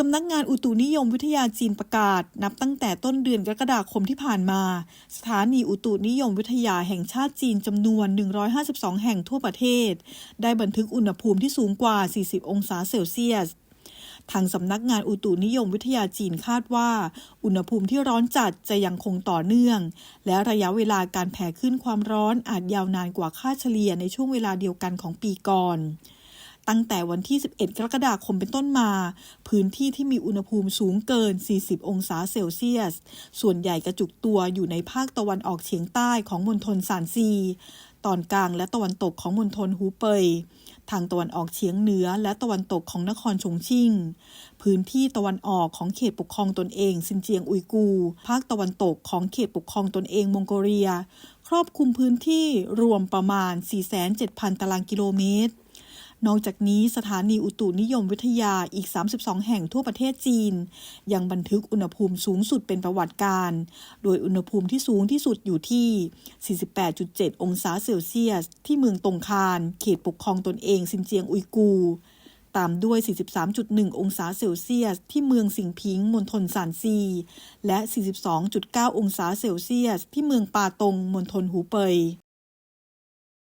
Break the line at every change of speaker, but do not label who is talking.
สำนักงานอุตุนิยมวิทยาจีนประกาศ นับตั้งแต่ต้นเดือนกรกฎาคมที่ผ่านมา สถานีอุตุนิยมวิทยาแห่งชาติจีนจำนวน 152 แห่งทั่วประเทศ ได้บันทึกอุณหภูมิที่สูงกว่า 40 องศาเซลเซียสทางสำนักงานอุตุนิยมวิทยาจีนคาดว่า อุณหภูมิที่ร้อนจัดจะยังคงต่อเนื่อง และระยะเวลาการแผ่ขึ้นความร้อนอาจยาวนานกว่าค่าเฉลี่ยในช่วงเวลาเดียวกันของปีก่อน ตั้งแต่วันที่ 11 กรกฎาคมเป็นต้นมา พื้นที่ที่มีอุณหภูมิสูงเกิน 40 องศาเซลเซียส ส่วนใหญ่กระจุกตัวอยู่ในภาคตะวันออกเฉียงใต้ของมณฑลซานซี ตอนกลางและตะวันตกของมณฑลฮูเปย ทางตะวันออกเฉียงเหนือและตะวันตกของนครชงชิ่ง พื้นที่ตะวันออกของเขตปกครองตนเองซินเจียงอุยกู ภาคตะวันตกของเขตปกครองตนเองมองโกเลีย ครอบคลุมพื้นที่รวมประมาณ 4,700ตารางกิโลเมตร นอกจากนี้สถานีอุตุนิยมวิทยาอีก 32 แห่งทั่วประเทศจีน ยังบันทึกอุณหภูมิสูงสุดเป็นประวัติการ โดยอุณหภูมิที่สูงที่สุดอยู่ที่ 48.7 องศาเซลเซียส ที่เมืองตงคาน เขตปกครองตนเองซินเจียงอุยกูตามด้วย 43.1 องศาเซลเซียส ที่เมืองสิงพิงมณฑลซานซี และ 42.9 องศาเซลเซียส ที่เมืองปาตงมณฑลหูเปย